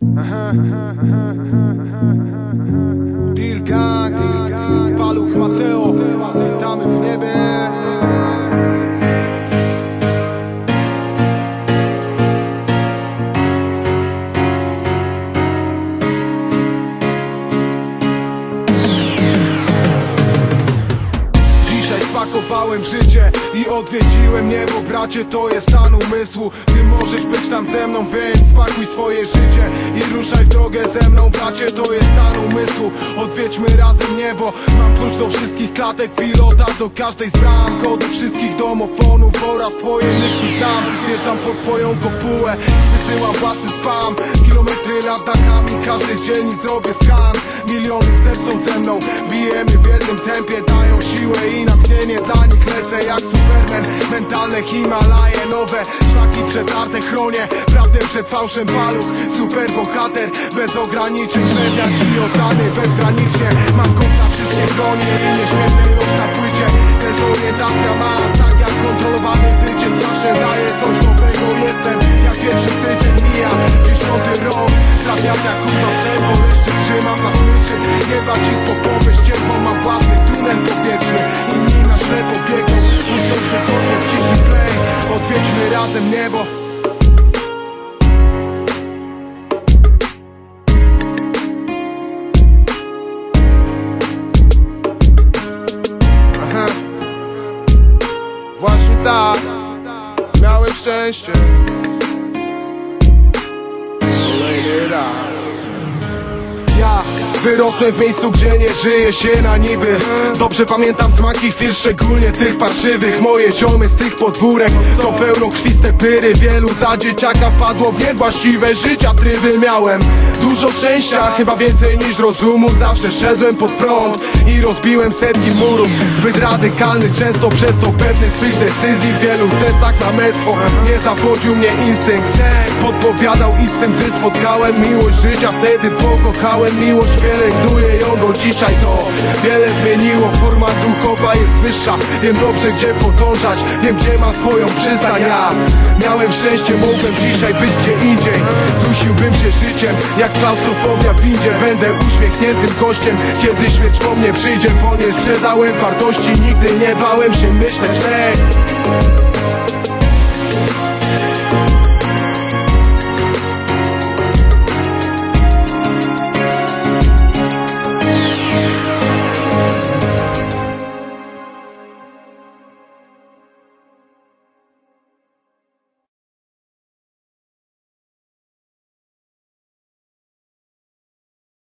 Uh-huh. Dear God. Spakowałem życie i odwiedziłem niebo Bracie, to jest stan umysłu. Ty możesz być tam ze mną, więc spakuj swoje życie I ruszaj w drogę ze mną Bracie, to jest stan umysłu. Odwiedźmy razem niebo Mam klucz do wszystkich klatek pilota Do każdej z bram Kody wszystkich domofonów oraz twoje myśli znam. Wjeżdżam pod twoją kopułę Wysyłam własny spam. Kilometry nad dachami Każdy dzień zrobię skan Miliony serc są ze mną. Bijemy w jednym tempie Dają siłę i natchnienie. Dla nich lecę jak Superman. Mentalne Himalaje Nowe szlaki przetarte chronię Prawdę przed fałszem paluch Super bohater Bez ograniczeń. Pewniak i oddany bezgranicznie. Mam na wszystkie broni I nieśmiertelność na płycie. Dezorientacja ma Tak jak kontrolowany wyciek Zawsze daje coś nowego. Jestem jak pierwszy styczeń razem niebo. Aha. Właśnie tak. Miałem szczęście wyrosłem w miejscu, gdzie nie żyje się na niby. Dobrze pamiętam smaki chwil, szczególnie tych parszywych Moje ziomy z tych podwórek to pełnokrwiste pyry. Wielu za dzieciaka wpadło w niewłaściwe życia tryby Miałem dużo szczęścia, chyba więcej niż rozumu Zawsze szedłem pod prąd i rozbiłem setki murów. Zbyt radykalny, często przez to pewny swych decyzji. Wielu testach na męstwo nie zawodził mnie instynkt. Podpowiadał idź z tym, gdy spotkałem miłość życia. Wtedy pokochałem miłość, pielęgnuję ją do dzisiaj To wiele zmieniło, forma duchowa jest wyższa. Wiem dobrze gdzie podążać, wiem gdzie mam swoją przystań Ja miałem szczęście, mogłem dzisiaj być gdzie indziej. Dusiłbym się życiem, jak klaustrofobia w Będę uśmiechniętym gościem, kiedy śmierć po mnie przyjdzie Po nie sprzedałem wartości, nigdy nie bałem się myśleć,